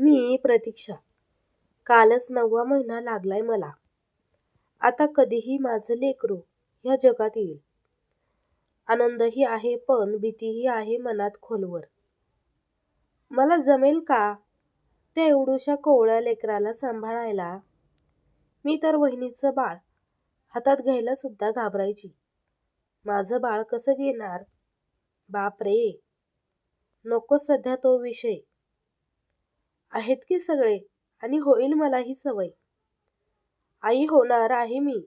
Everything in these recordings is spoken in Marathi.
मी प्रतीक्षा. कालच नववा महिना लागलाय मला. आता कधीही माझं लेकरू ह्या जगात येईल. आनंदही आहे पण भीतीही आहे मनात खोलवर. मला जमेल का त्या एवढूशा कोवळ्या लेकराला सांभाळायला? मी तर वहिनीचं बाळ हातात घ्यायला सुद्धा घाबरायची. माझं बाळ कसं घेणार? बाप रे नको सध्या तो विषय. आहेत की सगळे? आणि होईल मलाही सवय. आई होणार आहे मी.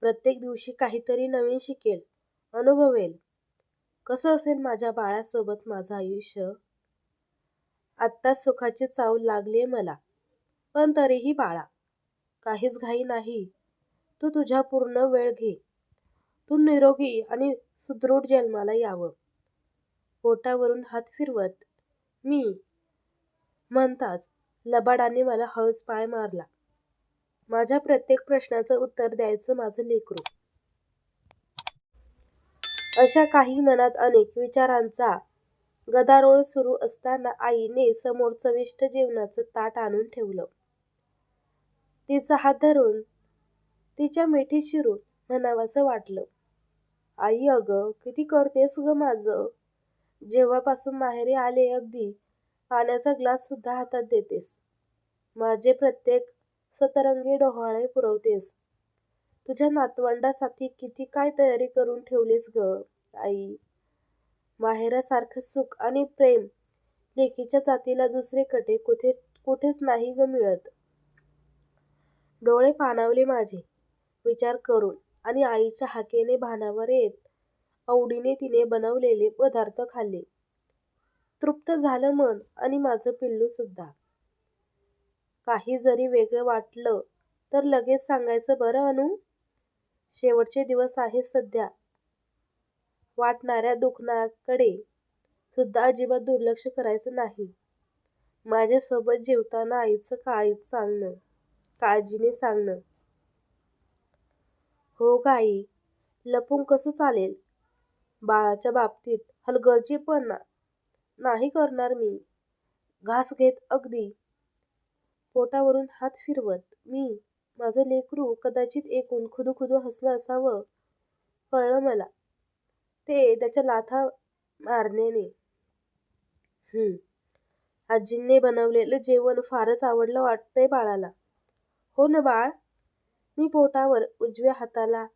प्रत्येक दिवशी काहीतरी नवीन शिकेल अनुभवेल. कसं असेल माझ्या बाळासोबत माझं आयुष्य? आत्ताच सुखाची चाव लागली मला पण तरीही बाळा काहीच घाई नाही. तू तुझ्या पूर्ण वेळ घे. तू निरोगी आणि सुदृढ जन्माला यावं. पोटावरून हात फिरवत मी म्हणताच लबाडाने मला हळूच पाय मारला. माझ्या प्रत्येक प्रश्नाचं उत्तर द्यायचं माझं लेकरू. अशा काही मनात अनेक विचारांचा गदारोळ सुरू असताना आईने समोर चविष्ट जेवणाचं ताट आणून ठेवलं. तिचा हात धरून तिच्या मिठी शिरून म्हणावंसं वाटलं. आई अगं किती करतेस ग माझं? जेव्हापासून माहेरी आले अगदी पाण्याचा ग्लास सुद्धा हातात देतेस. माझे प्रत्येक सतरंगी डोहाळे पुरवतेस. तुझ्या नातवंडासाठी किती काय तयारी करून ठेवलीस ग आई? माहेरासारखं सुख आणि प्रेम लेकीच्या जातीला दुसरीकडे कुठे कुठेच नाही ग मिळत. डोळे पाणावले माझे. विचार करून आणि आईच्या हाकेने भानावर येत आवडीने तिने बनवलेले पदार्थ खाल्ले. तृप्त झालं मन आणि माझं पिल्लू सुद्धा. काही जरी वेगळं वाटलं तर लगेच सांगायचं बरं अनु शेवटचे दिवस आहेत सध्या. वाटणाऱ्या दुखण्याकडे सुद्धा अजिबात दुर्लक्ष करायचं नाही. माझ्यासोबत जेवताना आईचं काळीच सांगणं काळजीने सांगणं. हो गाई लपून कसं चालेल? बाळाच्या बाबतीत हलगर्जीपणा नाही करणार मी. घास घेत अगदी. पोटावरून हात फिरवत. मी माझं लेकरू कदाचित एकून खुदू खुदू हसलं असावं. कळलं मला. ते त्याच्या लाथा मारण्याने. हम्म. आजींनी बनवलेलं जेवण फारच आवडलं वाटतंय बाळाला. हो ना बाळ? मी पोटावर उजव्या हाताला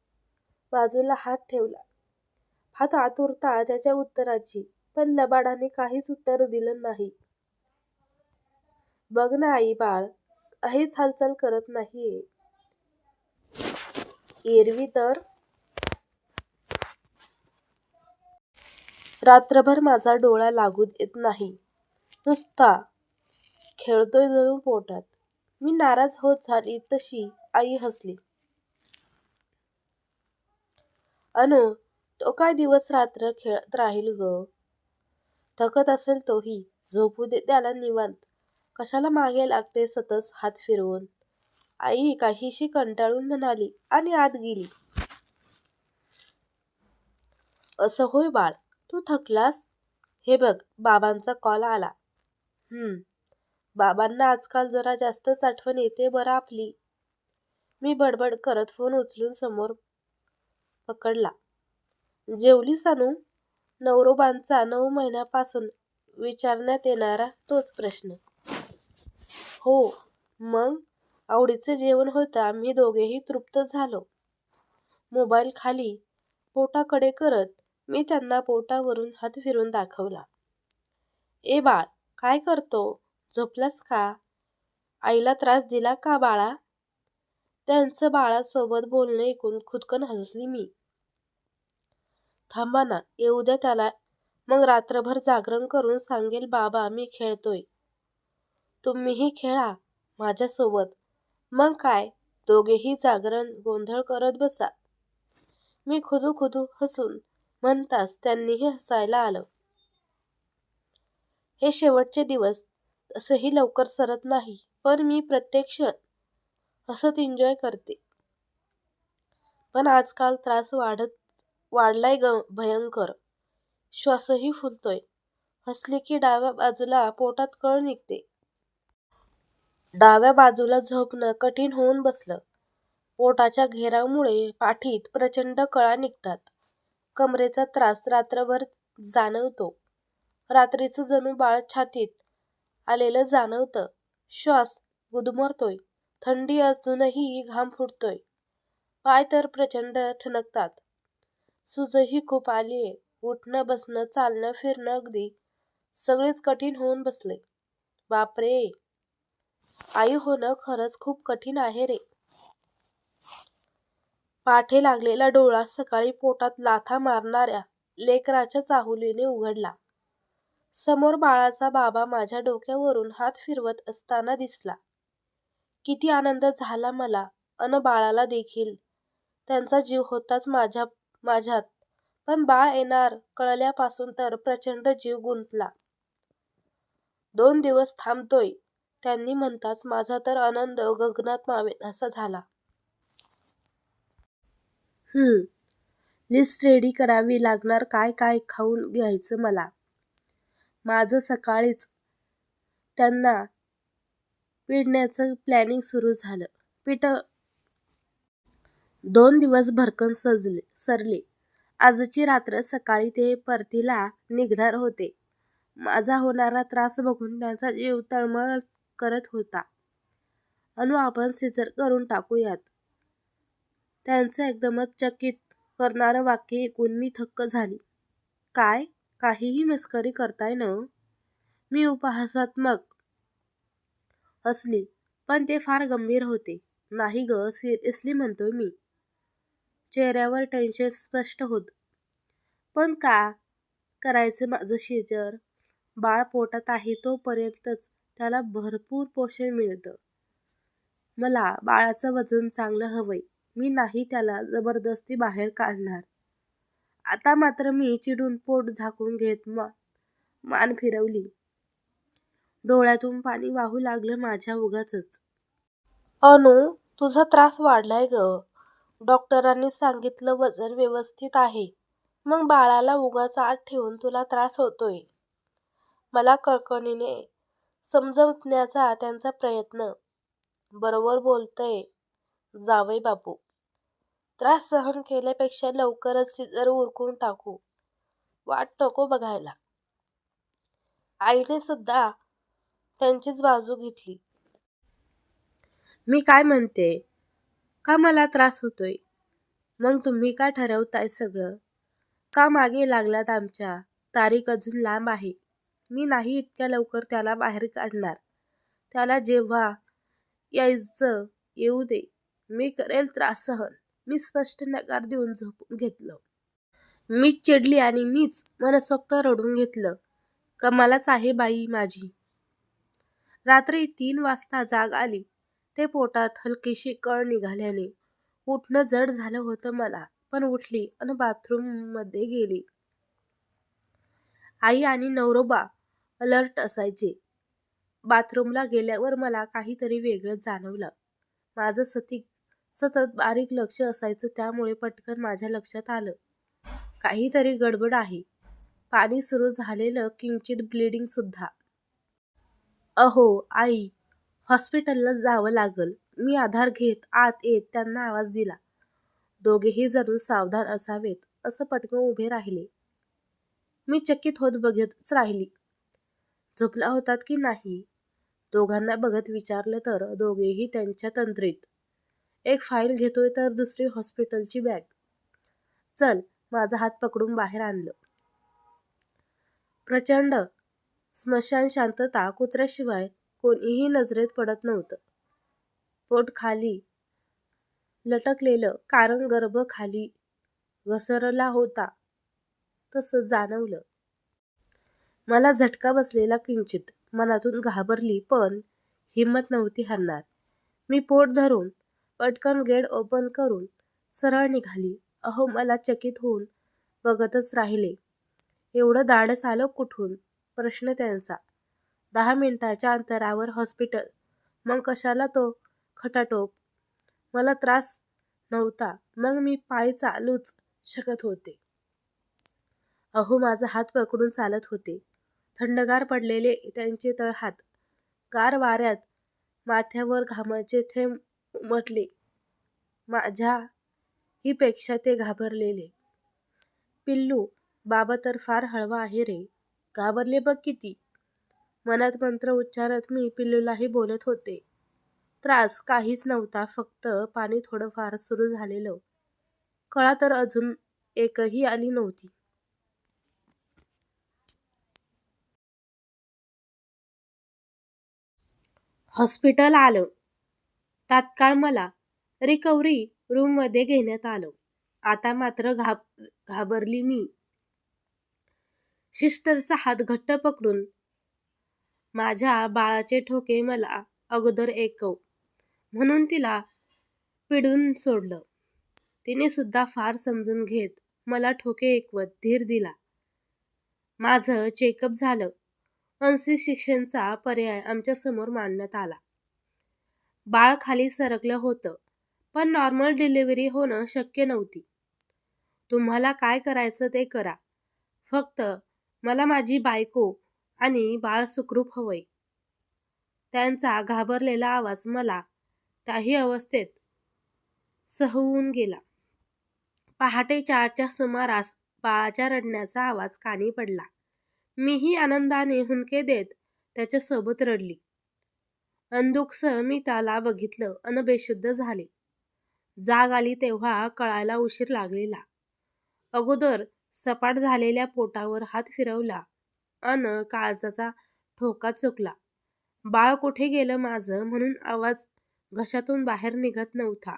बाजूला हात ठेवला. हात आतुरता त्याच्या उत्तराची. पण लबाडाने काहीच उत्तर दिलं नाही. बघ ना आई बाळ काहीच हालचाल करत नाहीये. एरवी तर? रात्रभर माझा डोळा लागू देत नाही. नुसता खेळतोय जणू पोटात. मी नाराज होत झाली तशी आई हसली. अनु तो काय दिवस रात्र खेळत राहील ग? थकत असेल तोही झोपू दे त्याला निवांत. कशाला मागे लागते सतस हात फिरवून? आई काहीशी कंटाळून म्हणाली आणि आत गेली. असं होय बाळ तू थकलास? हे बघ बाबांचा कॉल आला. हम्म. बाबांना आजकाल जरा जास्तच आठवण येते बरं आपली. मी बडबड करत फोन उचलून समोर पकडला. जेवली सानू नवरोबांचा नऊ महिन्यापासून विचारण्यात येणारा तोच प्रश्न. हो मग? आवडीचं जेवण होतं आम्ही दोघेही तृप्त झालो. मोबाईल खाली पोटाकडे करत मी त्यांना पोटावरून हात फिरून दाखवला. ए बाळ काय करतो? झोपलास का? आईला त्रास दिला का बाळा? त्यांचं बाळासोबत बोलणं ऐकून खुदकन हसली मी. थांबा ना येऊ द्या त्याला. मग रात्रभर जागरण करून सांगेल बाबा मी खेळतोय. तुम्हीही खेळा माझ्यासोबत. मग काय? दोघेही जागरण गोंधळ करत बसा. मी खुदू खुदू हसून म्हणताच त्यांनीही हसायला आलं. हे शेवटचे दिवस. असंही लवकर सरत नाही पण मी प्रत्येक क्षण हसत एन्जॉय करते. पण आजकाल त्रास वाढत वाढलाय ग भयंकर श्वासही फुलतोय हसले की डाव्या बाजूला पोटात कळ निघते. डाव्या बाजूला झोपणं कठीण होऊन बसलं. पोटाच्या घेरामुळे पाठीत प्रचंड कळा निघतात. कमरेचा त्रास रात्रभर जाणवतो. रात्रीचं जणू बाळ छातीत आलेलं जाणवतं. श्वास गुदमरतोय. थंडी असूनही घाम फुटतोय. पाय तर प्रचंड ठणकतात. सूजही खूप आलीये. उठणं बसणं चालणं फिरणं अगदी सगळेच कठीण होऊन बसले बापरे. आई होणं खरंच खूप कठीण आहे रे. पाठे लागलेला डोळा सकाळी पोटात लाथा मारणाऱ्या लेकराच्या चाहुलीने उघडला. समोर बाळाचा बाबा माझ्या डोक्यावरून हात फिरवत असताना दिसला. किती आनंद झाला मला अन बाळाला देखील. त्यांचा जीव होताच माझ्या माझ्यात पण बाळ येणार कळल्यापासून तर प्रचंड जीव गुंतला. दोन दिवस थांबतोय त्यांनी म्हणताच माझा तर आनंद गगनात मावेनासा झाला. हम्म. लिस्ट रेडी करावी लागणार काय काय खाऊन घ्यायचं मला. माझं सकाळीच त्यांना पिडण्याचं प्लॅनिंग सुरू झालं. पिठं दोन दिवस भरकन सजले सरले आजची रात्र सकाळी ते परतीला निघणार होते. माझा होणारा त्रास बघून त्यांचा जीव तळमळ करत होता. अनु आपण सिजर करून टाकूयात. त्यांचं एकदमच चकित करणारं वाक्य ऐकून मी थक्क झाली. काय? काहीही मस्करी करताय न? मी उपहासात्मक हसली पण ते फार गंभीर होते. नाही ग सिरियसली म्हणतोय मी. चेहऱ्यावर टेन्शन स्पष्ट होतं. पण का करायचंय माझं सिझर? बाळ पोटात आहे तोपर्यंतच त्याला भरपूर पोषण मिळतं. मला बाळाचं वजन चांगलं हवंय. मी नाही त्याला जबरदस्ती बाहेर काढणार. आता मात्र मी चिडून पोट झाकून घेत मान फिरवली. डोळ्यातून पाणी वाहू लागलं माझ्या उगाचच. अनु तुझा त्रास वाढलाय गं. डॉक्टरांनी सांगितलं वजन व्यवस्थित आहे. मग बाळाला उगाच आत ठेवून तुला त्रास होतोय. मला कळकळीने समजवण्याचा त्यांचा प्रयत्न. बरोबर बोलताय जावईबापू. त्रास सहन केल्यापेक्षा लवकरच सिजर उरकून टाकू. वाट नको बघायला. आईने सुद्धा त्यांचीच बाजू घेतली. मी काय म्हणतेय. का मला त्रास होतोय? मग तुम्ही का ठरवताय सगळं? का मागे लागलात आमच्या? तारीख अजून लांब आहे. मी नाही इतक्या लवकर त्याला बाहेर काढणार. त्याला जेव्हा यायचं येऊ दे. मी करेल त्रास सहन. मी स्पष्ट नकार देऊन झोपून घेतलं. मीच चिडली आणि मीच मनसोक्त रडून घेतलं. कमालाच आहे बाई माझी. रात्री तीन वाजता जाग आली ते पोटात हलकीशी कळ निघाल्याने. उठणं जड झालं होतं मला. पण उठली आणि बाथरूममध्ये गेली. आई आणि नवरोबा अलर्ट असायचे. बाथरूमला गेल्यावर मला काहीतरी वेगळंच जाणवलं. माझं सती सतत बारीक लक्ष असायचं त्यामुळे पटकन माझ्या लक्षात आलं. काहीतरी गडबड आहे. पाणी सुरू झालेलं किंचित ब्लिडिंग सुद्धा. अहो आई हॉस्पिटलला जावं लागल. मी आधार घेत आत येत त्यांना आवाज दिला. दोघेही जणू सावधान असावेत असं पटकन उभे राहिले. मी चकित होत बघतच राहिली. झोपला होतात की नाही? दोघांना बघत विचारलं तर दोघेही त्यांच्या तंत्रीत एक फाईल घेतोय तर दुसरी हॉस्पिटलची बॅग. चल माझा हात पकडून बाहेर आणलं. प्रचंड स्मशान शांतता. कुत्र्याशिवाय कोणीही नजरेत पडत नव्हतं. पोट खाली लटकलेलं कारण गर्भ खाली घसरला होता तसं जाणवलं. मला झटका बसलेला किंचित. मनातून घाबरली पण हिंमत नव्हती हरणार. मी पोट धरून पटकन गेट ओपन करून सरळ निघाली. अहो मला चकित होऊन बघतच राहिले. एवढं धाडस आलं कुठून? प्रश्न त्यांचा. दहा मिनिटाच्या अंतरावर हॉस्पिटल. मग कशाला तो खटाटोप? मला त्रास नव्हता मग मी पाय चालूच शकत होते. अहो माझा हात पकडून चालत होते. थंडगार पडलेले त्यांचे तळहात गार वाऱ्यात माथ्यावर घामाचे थेंब उमटले. माझ्या पेक्षा ते घाबरलेले. पिल्लू, बाबा तर फार हळवा आहे रे. घाबरले बघ किती. मनात मंत्र उच्चारत मी पिल्लूलाही बोलत होते. त्रास काहीच नव्हता फक्त पाणी थोडंफार सुरू झालेलं. कळा तर अजून एकही आली नव्हती. हॉस्पिटल आलं. तात्काळ मला रिकव्हरी रूममध्ये घेण्यात आलं. आता मात्र घाब घाबरली मी. सिस्टरचा हात घट्ट पकडून माझ्या बाळाचे ठोके मला अगोदर ऐकव म्हणून तिला पिडून सोडलं. तिने सुद्धा फार समजून घेत मला ठोके ऐकवत धीर दिला. माझं चेकअप झालं. अंशी शिक्षणचा पर्याय आमच्यासमोर मांडण्यात आला. बाळ खाली सरकलं होतं. पण नॉर्मल डिलिव्हरी होणं शक्य नव्हती. तुम्हाला काय करायचं ते करा. फक्त मला माझी बायको आणि बाळ सुखरूप हवंय. त्यांचा घाबरलेला आवाज मला त्याही अवस्थेत सहवून गेला. पहाटे चारच्या सुमारास बाळाच्या रडण्याचा आवाज कानी पडला. मीही आनंदाने हुंदके देत त्याच्यासोबत रडली. अंदुकस मी त्याला बघितलं अन बेशुद्ध झाले. जाग आली तेव्हा कळायला उशीर लागलेला. अगोदर सपाट झालेल्या पोटावर हात फिरवला अन काळजाचा ठोका चुकला. बाळ कुठे गेलं माझं म्हणून आवाज घशातून बाहेर निघत नव्हता.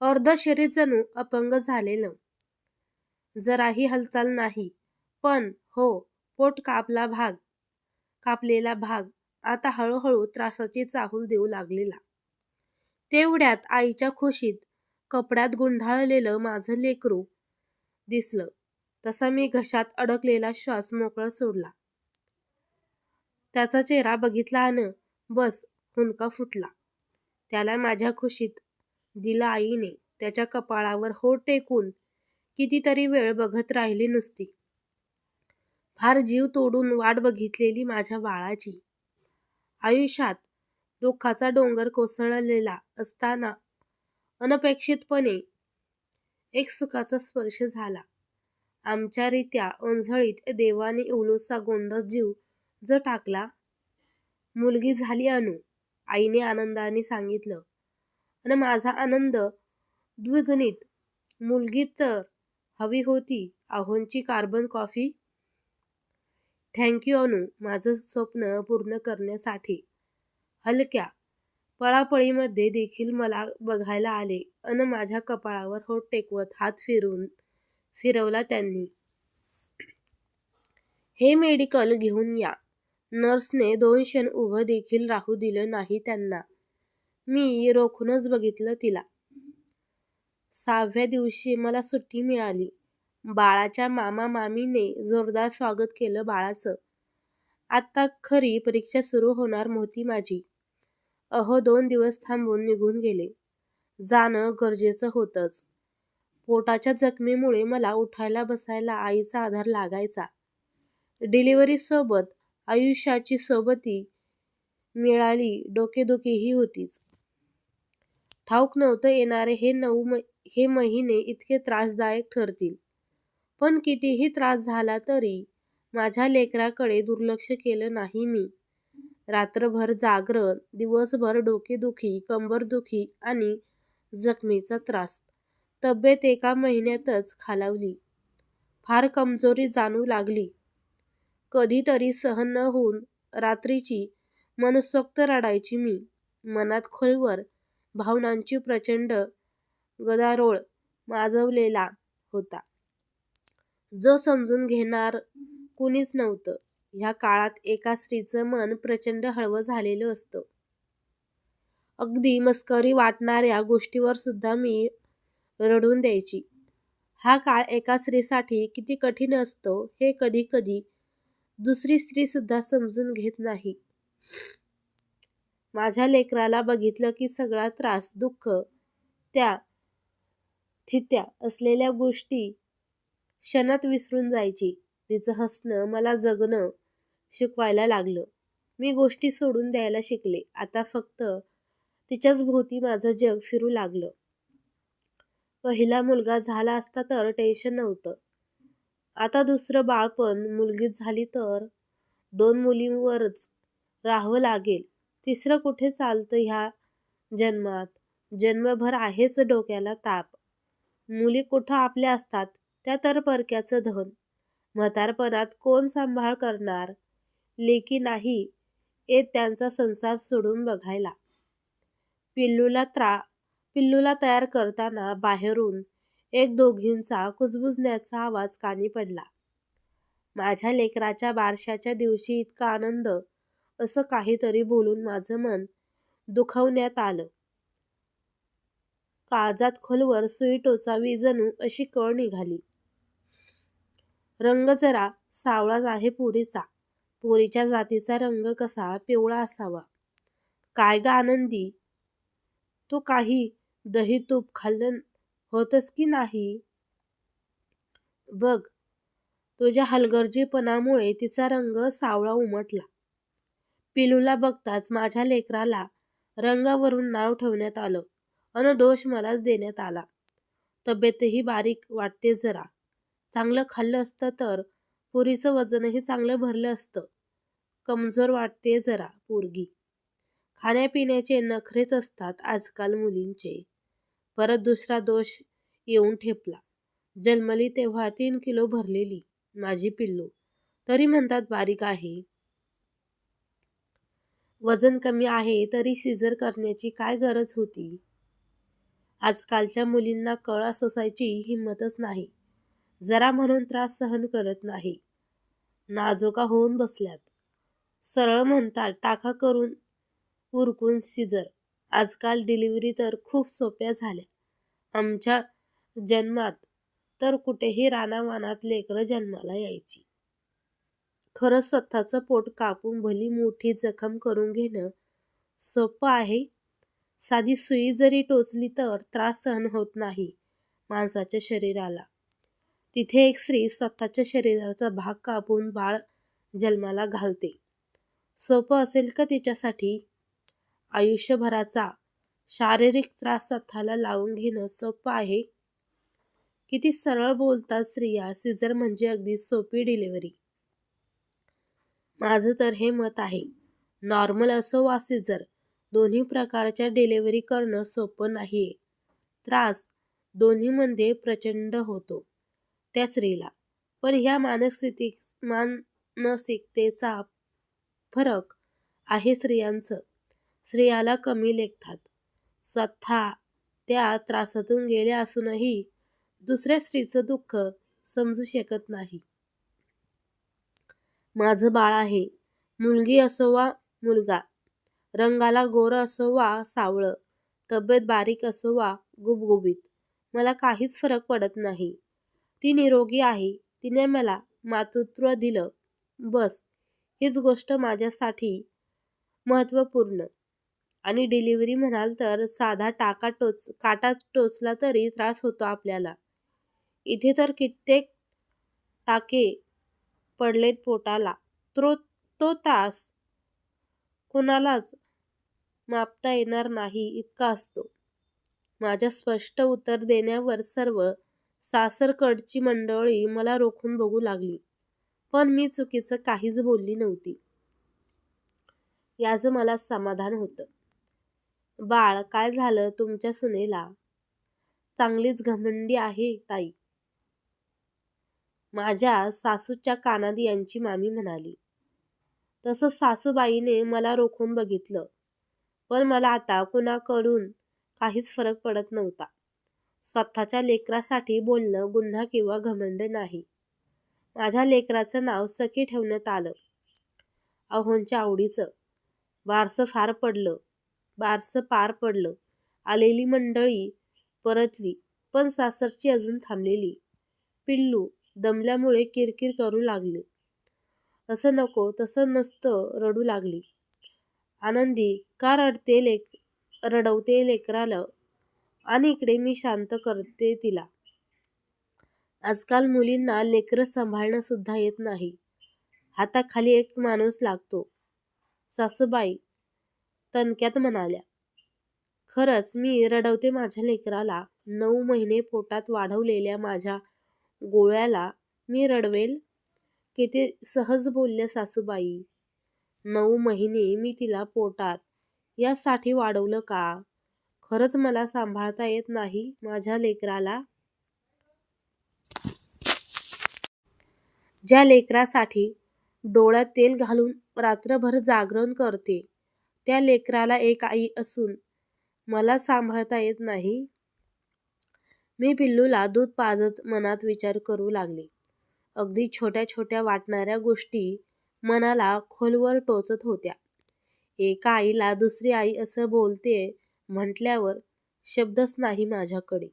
अर्ध शरीर जणू अपंग झालेलं. जराही हालचाल नाही. पण हो पोट कापला भाग कापलेला भाग आता हळूहळू त्रासाची चाहूल देऊ लागलेला. तेवढ्यात आईच्या खुशीत कपड्यात गुंडाळलेलं माझं लेकरू दिसलं तसा मी घशात अडकलेला श्वास मोकळा सोडला. त्याचा चेहरा बघितला अन बस हुंदका फुटला. त्याला माझ्या खुशीत दिलं आईने त्याच्या कपाळावर हो टेकून कितीतरी वेळ बघत राहिली नुसती. फार जीव तोडून वाट बघितलेली माझ्या बाळाची. आयुष्यात दुःखाचा डोंगर कोसळलेला असताना अनपेक्षितपणे एक सुखाचा स्पर्श झाला. आमच्या रित्या ओंझळीत देवाने इवलूसा गोंडस जीव ज टाकला. मुलगी झाली अनु, आईने आनंदाने सांगितलं आणि माझा आनंद द्विगणित मुलगी तर हवी होती आहोंची कार्बन कॉफी थँक्यू अनु माझं स्वप्न पूर्ण करण्यासाठी. हलक्या पळापळीमध्ये देखील मला बघायला आले अन माझ्या कपाळावर होट टेकवत हात फिरून फिरवला त्यांनी. हे मेडिकल घेऊन या. नर्सने दोन क्षण उभं देखील राहू दिलं नाही त्यांना. मी रोखूनच बघितलं तिला. सहाव्या दिवशी मला सुट्टी मिळाली. बाळाच्या मामा मामीने जोरदार स्वागत केलं बाळाचं. आत्ता खरी परीक्षा सुरू होणार होती माझी. अहो दोन दिवस थांबून निघून गेले. जाणं गरजेचं होतंच. पोटाच्या जखमेमुळे मला उठायला बसायला आईचा आधार लागायचा. डिलिव्हरीसोबत आयुष्याची सोबती मिळाली डोकेदुखीही होतीच. ठाऊक नव्हतं येणारे हे महिने इतके त्रासदायक ठरतील. पण कितीही त्रास झाला तरी माझ्या लेकराकडे दुर्लक्ष केलं नाही मी. रात्रभर जागरण, दिवसभर डोकेदुखी, कंबरदुखी आणि जखमेचा त्रास. तब्येत एका महिन्यातच खालावली. फार कमजोरी जाणू लागली. कधीतरी सहन न होऊन रात्रीची मनसोक्त रडायची मी. मनात खोलवर भावनांची प्रचंड गदारोळ माजवलेला होता. जो समजून घेणार कुणीच नव्हतं. ह्या काळात एका स्त्रीचं मन प्रचंड हळवं झालेलं असतं. अगदी मस्करी वाटणाऱ्या गोष्टीवर सुद्धा मी रडून द्यायची. हा काळ एका स्त्रीसाठी किती कठीण असतो हे कधीकधी दुसरी स्त्रीसुद्धा समजून घेत नाही. माझ्या लेकराला बघितलं की सगळा त्रास, दुःख त्या थित्या असलेल्या गोष्टी क्षणात विसरून जायची. तिचं हसणं मला जगणं शिकवायला लागलं मी गोष्टी सोडून द्यायला शिकले आता फक्त तिच्याच भोवती माझं जग फिरू लागलं पहिला मुलगा झाला असता तर टेन्शन नव्हतं. आता दुसरं बाळपण मुलगीच झाली तर दोन मुलींवरच राहावं लागेल. तिसरं कुठे चालतं ह्या जन्मात? जन्मभर आहेच डोक्याला ताप. मुली कुठं आपल्या असतात? त्या तर परक्याचं धन. म्हातारपणात कोण सांभाळ करणार? लेकी नाही येत त्यांचा संसार सोडून बघायला. पिल्लूला त्रा पिल्लूला तयार करताना बाहेरून एक दोघींचा कुजबुजण्याचा आवाज कानी पडला. माझ्या लेकराच्या बारशाच्या दिवशी इतका आनंद असं काहीतरी बोलून माझं मन दुखवण्यात आलं. काळजात खोलवर सुई टोचावी जणू अशी कळ निघाली. रंग जरा सावळाच आहे पुरीचा. पोरीच्या जातीचा रंग कसा पिवळा असावा. काय ग आनंदी? तो काही दही तूप खाल्लं होतस की नाही? बघ तुझ्या हलगर्जीपणामुळे तिचा रंग सावळा उमटला. पिलूला बघताच माझ्या लेकराला रंगावरून नाव ठेवण्यात आलं. अन दोष मलाच देण्यात आला. तब्येतही बारीक वाटते जरा. चांगलं खाल्लं असतं तर पुरीचं वजनही चांगलं भरलं असतं. कमजोर वाटते जरा पोरगी. खाण्यापिण्याचे नखरेच असतात आजकाल मुलींचे. परत दुसरा दोष येऊन ठेपला. जन्मली तेव्हा तीन किलो भरलेली माझी पिल्लू. तरी म्हणतात बारीक आहे. वजन कमी आहे तरी सिजर करण्याची काय गरज होती? आजकालच्या मुलींना कळा सोसायची हिंमतच नाही. जरा म्हणून त्रास सहन करत नाही. नाजोका होऊन बसल्यात. सरळ म्हणतात टाका करून उरकून सिजर आजकाल डिलिव्हरी तर खूप सोप्या झाल्या. आमच्या जन्मात तर कुठेही रानावानात लेकरं जन्माला यायची. खरं स्वतःचं पोट कापून भली मोठी जखम करून घेणं सोपं आहे. साधी सुई जरी टोचली तर त्रास सहन होत नाही माणसाच्या शरीराला. तिथे एक स्त्री स्वतःच्या शरीराचा भाग कापून बाळ जन्माला घालते. सोपं असेल का तिच्यासाठी? आयुष्यभराचा शारीरिक त्रास स्वतःला लावून घेणं सोपं आहे. किती सरळ बोलतात स्त्रिया सिझर म्हणजे अगदी सोपी डिलिव्हरी. माझं तर हे मत आहे नॉर्मल असो वा सिझर दोन्ही प्रकारच्या डिलिव्हरी करणं सोपं नाही त्रास दोन्हीमध्ये प्रचंड होतो त्या स्त्रीला. पण ह्या मानसिक मानसिकतेचा फरक आहे स्त्रियांचं. स्त्रियाला कमी लेखतात. स्वतः त्या त्रासातून गेल्या असूनही दुसऱ्या स्त्रीचं दुःख समजू शकत नाही. माझं बाळ आहे. मुलगी असो वा मुलगा. रंगाला गोर असो वा सावळं. तब्येत बारीक असो वा गुबगुबीत. मला काहीच फरक पडत नाही. ती निरोगी आहे. तिने मला मातृत्व दिलं. बस. हीच गोष्ट माझ्यासाठी महत्त्वपूर्ण. आणि डिलिव्हरी म्हणाल तर साधा टाका टोच काटा टोचला तरी त्रास होतो आपल्याला. इथे तर कित्येक टाके पडलेत पोटाला. तो तो तास कोणालाच मापता येणार नाही इतका असतो. माझ्या स्पष्ट उत्तर देण्यावर सर्व सासरकडची मंडळी मला रोखून बघू लागली. पण मी चुकीचं काहीच बोलली नव्हती. याचं मला समाधान होतं. बाळ काय झालं तुमच्या सुनेला? चांगलीच घमंडी आहे ताई. माझ्या सासूच्या कानात यांची मामी म्हणाली. तसं सासूबाईने मला रोखून बघितलं. पण मला आता कुणाकडून काहीच फरक पडत नव्हता. स्वतःच्या लेकरासाठी बोलणं गुन्हा किंवा घमंड नाही. माझ्या लेकराचं नाव सखी ठेवण्यात आलं. अहोंच्या आवडीचं. बारसं फार पडलं. बारसं पार पडलं. आलेली मंडळी परतली पण सासरची अजून थांबलेली. पिल्लू दमल्यामुळे किरकिर करू लागले. असं नको तसं नसतं रडू लागली. आनंदी का रडते लेक रडवते लेकराला? आणि इकडे मी शांत करते तिला. आजकाल मुलींना लेकरं सांभाळणं सुद्धा येत नाही. हाताखाली एक माणूस लागतो. सासूबाई तणक्यात म्हणाल्या खरंच मी रडवते माझ्या लेकराला. नऊ महिने पोटात वाढवलेल्या माझ्या गोळ्याला मी रडवेल किती सहज बोलल्या सासूबाई. नऊ महिने मी तिला पोटात यासाठी वाढवलं का? खरंच मला सांभाळता येत नाही माझ्या लेकराला? ज्या लेकरासाठी डोळ्यात तेल घालून रात्रभर जागरण करते त्या लेकराला एक आई असून मला सांभाळता येत नाही. मी पिल्लूला दूध पाजत मनात विचार करू लागले. अगदी छोट्या छोट्या वाटणाऱ्या गोष्टी मनाला खोलवर टोचत होत्या. एका आईला दुसरी आई असं बोलते म्हटल्यावर शब्दच नाही माझ्याकडे.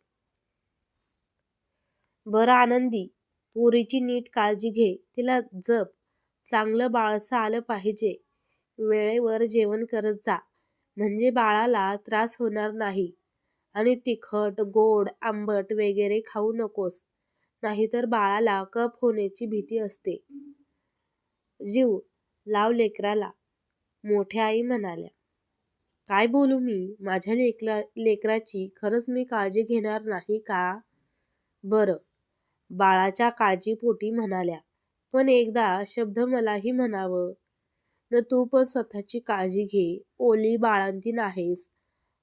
बरं आनंदी पोरीची नीट काळजी घे. तिला जप. चांगलं बाळसं आलं पाहिजे. वेळेवर जेवण करत जा. म्हणजे बाळाला त्रास होणार नाही. आणि तिखट गोड आंबट वगैरे खाऊ नकोस. नाहीतर बाळाला कफ होण्याची भीती असते. जीव लाव लेकराला. मोठ्या आई म्हणाल्या. काय बोलू मी? माझ्या लेकरा लेकराची खरंच मी काळजी घेणार नाही का? बरं. बाळाच्या काळजीपोटी म्हणाल्या. पण एकदा शब्द मलाही म्हणावं. न तू पण स्वतःची काळजी घे. ओली बाळंती नाहीस.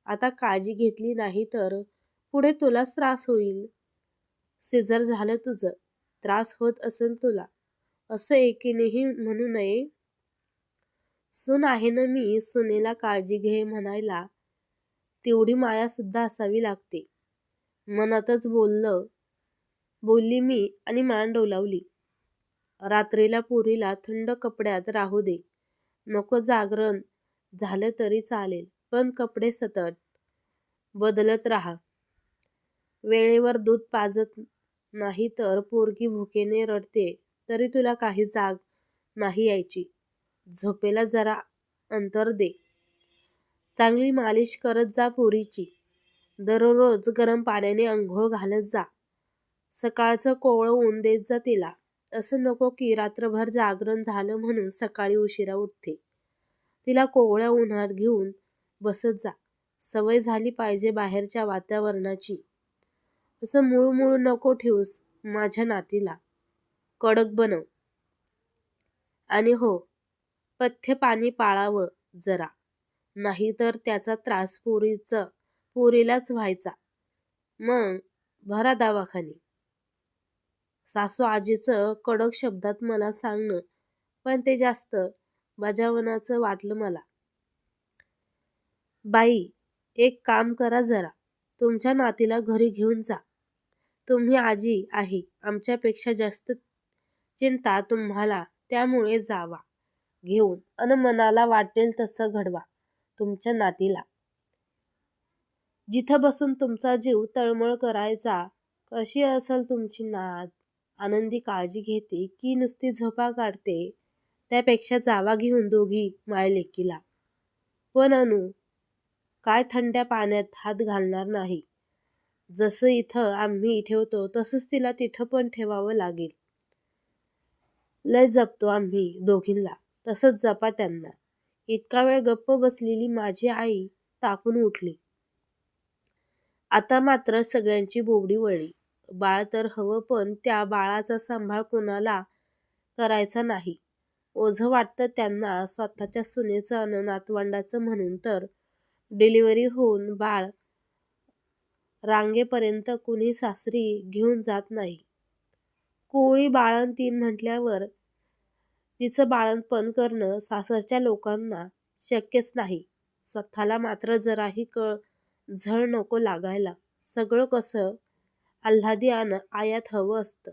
आता काळजी घेतली नाही तर पुढे तुलाच त्रास होईल. सिझर झालं तुझं. त्रास होत असेल तुला. असं एकीनेही म्हणू नये. सून आहे ना मी सुनेला काळजी घे म्हणायला. तेवढी माया सुद्धा असावी लागते. मनातच बोललं. बोलली मी आणि मान डोलावली. रात्रीला पुरीला थंड कपड्यात राहू दे. नको जागरण. झालं तरी चालेल पण कपडे सतत. बदलत राहा. वेळेवर दूध पाजत नाही तर पोरगी भुकेने रडते तरी तुला काही जाग नाही यायची. झोपेला जरा अंतर दे. चांगली मालिश करत जा पोरीची. दररोज गरम पाण्याने अंघोळ घालत जा. सकाळचं कोवळं ऊन देत जा तिला. असं नको की रात्रभर जागरण झालं म्हणून सकाळी उशिरा उठते. तिला कोवळ्या उन्हात घेऊन बसत जा. सवय झाली पाहिजे बाहेरच्या वातावरणाची. असं मुळू नको ठेवूस माझ्या नातीला. कडक बनव. आणि हो पथ्य पाणी पाळावं जरा. नाहीतर त्याचा त्रास पोरीचं पोरीलाच व्हायचा. मग भरा दवाखाने. सासू आजीचं कडक शब्दात मला सांगणं पण ते जास्त बजावनाचं वाटलं मला. बाई एक काम करा जरा. तुमच्या नातीला घरी घेऊन जा. तुम्ही आजी आहे आमच्यापेक्षा जास्त चिंता तुम्हाला त्यामुळे जावा. घेऊन अन मनाला वाटेल तसं घडवा तुमच्या नातीला. जिथं बसून तुमचा जीव तळमळ करायचा कशी असेल तुमची नात? आनंदी काळजी घेते की नुसती झोपा काढते त्यापेक्षा जावा घेऊन दोघी मायलेकीला. पण अनु काय थंड्या पाण्यात हात घालणार नाही. जसं इथं आम्ही ठेवतो तसंच तिला तिथं पण ठेवावं लागेल. लय जपतो आम्ही दोघींना तसंच जपा त्यांना. इतका वेळ गप्प बसलेली माझी आई तापून उठली. आता मात्र सगळ्यांची बोबडी वळली. बाळ तर हवं पण त्या बाळाचा सांभाळ कोणाला करायचा नाही. ओझं वाटतं त्यांना स्वतःच्या सुनेचं अन नातवंडाचं म्हणून तर डिलिव्हरी होऊन बाळ रांगेपर्यंत कुणी सासरी घेऊन जात नाही. कोळी बाळंतीण म्हटल्यावर तिचं बाळणपण करणं सासरच्या लोकांना शक्यच नाही. स्वतःला मात्र जराही कळ झळ नको लागायला. सगळं कसं आल्हादी आयात हवं असतं.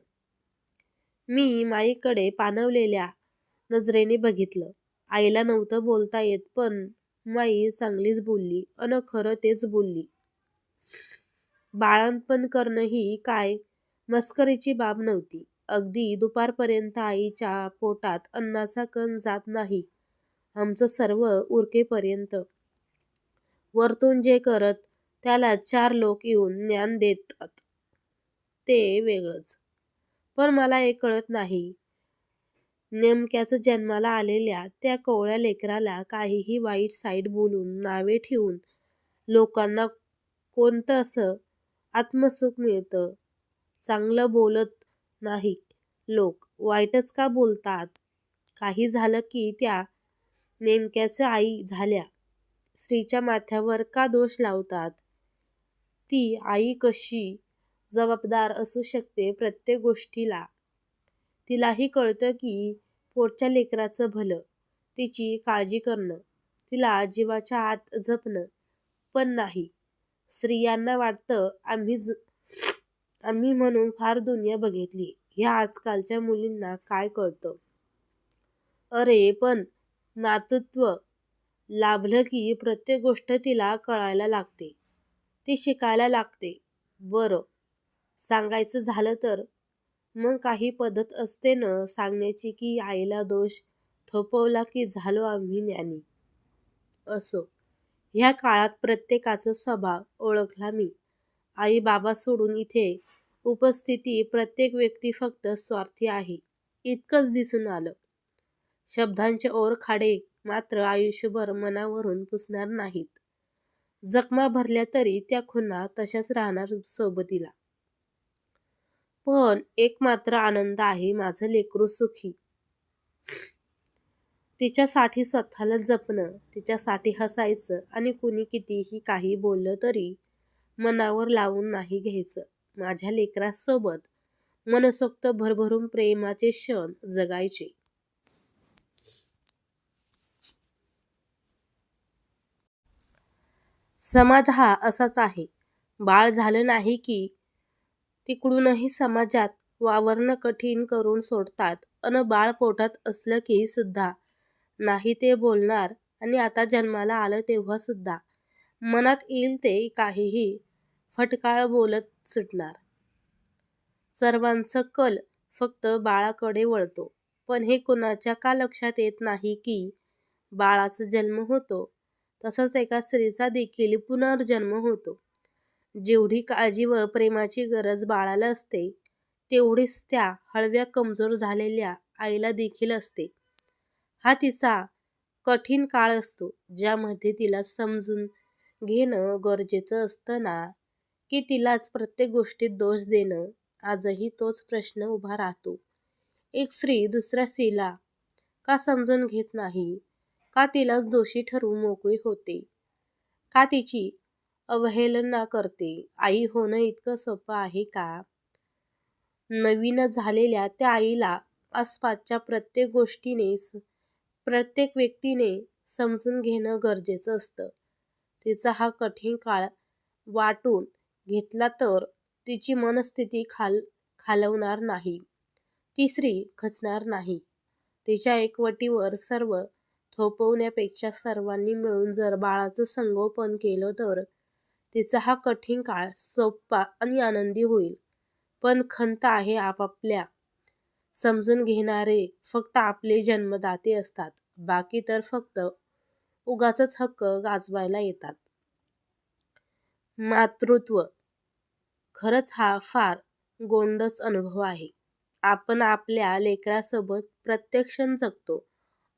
मी माईकडे पाणवलेल्या नजरेने बघितलं. आईला नव्हतं बोलता येत पण माई चांगलीच बोलली अन खरं तेच बोलली. बाळंतपण करणं ही काय मस्करीची बाब नव्हती. अगदी दुपारपर्यंत आईच्या पोटात अन्नाचा कण जात नाही. आमचं सर्व उरकेपर्यंत. वरतून जे करत त्याला चार लोक येऊन ज्ञान देतात. ते वेगळंच पण मला हे कळत नाही नेमक्याच जन्माला आलेल्या त्या कोवळ्या लेकराला काहीही वाईट साईड बोलून नावे ठेवून लोकांना कोणतं असं आत्मसुख मिळतं? चांगलं बोलत नाही लोक वाईटच का बोलतात? काही झालं की त्या नेमक्याच आई झाल्या स्त्रीच्या माथ्यावर का दोष लावतात? ती आई कशी जबाबदार असू शकते प्रत्येक गोष्टीला? तिलाही कळतं की पोटच्या लेकराचं भलं, तिची काळजी करणं, तिला जीवाच्या आत जपणं. पण नाही. स्त्रियांना वाटतं आम्ही ज आम्ही म्हणून फार दुनिया बघितली ह्या आजकालच्या मुलींना काय कळतं? अरे पण नातृत्व लाभलं की प्रत्येक गोष्ट तिला कळायला लागते. ती शिकायला लागते. बरं सांगायचं झालं तर मग काही पद्धत असते न सांगण्याची की आईला दोष थोपवला की झालो आम्ही ज्ञानी. असो. ह्या काळात प्रत्येकाचा स्वभाव ओळखला मी. आई बाबा सोडून इथे उपस्थिती प्रत्येक व्यक्ती फक्त स्वार्थी आहे इतकंच दिसून आलं. शब्दांचे ओर खाडे मात्र आयुष्यभर मनावरून पुसणार नाहीत. जखमा भरल्या तरी त्या खुणा तशाच राहणार सोबतीला. पण एक मात्र आनंद आहे माझं लेकरू सुखी. तिच्यासाठी स्वतःला जपणं, तिच्यासाठी हसायचं आणि कुणी कितीही काही बोललं तरी मनावर लावून नाही घ्यायचं. माझ्या लेकरासोबत मनसोक्त भरभरून प्रेमाचे क्षण जगायचे. समाज हा असाच आहे. बाळ झालं नाही की तिकडूनही समाजात वावरणं कठीण करून सोडतात अन बाळ पोटात असलं की सुद्धा नाही ते बोलणार आणि आता जन्माला आलं तेव्हा सुद्धा मनात येईल ते काहीही फटकाळ बोलत सुटणार. सर्वांचं कल फक्त बाळाकडे वळतो. पण हे कुणाच्या का लक्षात येत नाही की बाळाचा जन्म होतो तसंच एका स्त्रीचा देखील पुनर्जन्म होतो. जेवढी काळजी व प्रेमाची गरज बाळाला असते तेवढीच त्या हळव्या कमजोर झालेल्या आईला देखील असते. हा तिचा कठीण काळ असतो ज्यामध्ये तिला समजून घेणं गरजेचं असतं ना की तिलाच प्रत्येक गोष्टीत दोष देणं? आजही तोच प्रश्न उभा राहतो. एक स्त्री दुसऱ्या स्त्रीला का समजून घेत नाही? का तिलाच दोषी ठरवून मोकळी होते? का तिची अवहेलना करते? आई होणं इतकं सोपं आहे का? नवीन झालेल्या त्या आईला आसपासच्या प्रत्येक गोष्टीने प्रत्येक व्यक्तीने समजून घेणं गरजेचं असतं. तिचा हा कठीण काळ वाटून घेतला तर तिची मनस्थिती खाल खालवणार नाही. तिसरी खचणार नाही. तिच्या एकवटीवर सर्व थोपवण्यापेक्षा सर्वांनी मिळून जर बाळाचं संगोपन केलं तर तिचा हा कठीण काळ सोपा आणि आनंदी होईल. पण खंत आहे आपापल्या समजून घेणारे फक्त आपले जन्मदाते असतात. बाकी तर फक्त उगाच हक्क गाजवायला येतात. मातृत्व खरंच हा फार गोंडस अनुभव आहे. आपण आपल्या लेकरासोबत प्रत्यक्ष जगतो,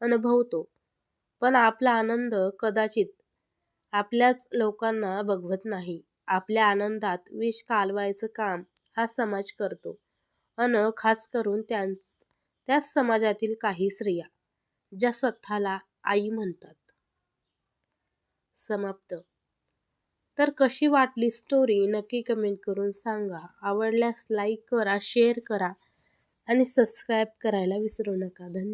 अनुभवतो. पण आपला आनंद कदाचित आपल्याच लोकांना बघवत नाही. आपल्या आनंदात विष कालवायचं काम हा समाज करतो अन खास करून त्यांच त्याच समाजातील काही स्त्रिया ज्या स्वतःला आई म्हणतात. समाप्त. तर कशी वाटली स्टोरी नक्की कमेंट करून सांगा. आवडल्यास लाईक करा, शेअर करा आणि सबस्क्राईब करायला विसरू नका. धन्यवाद.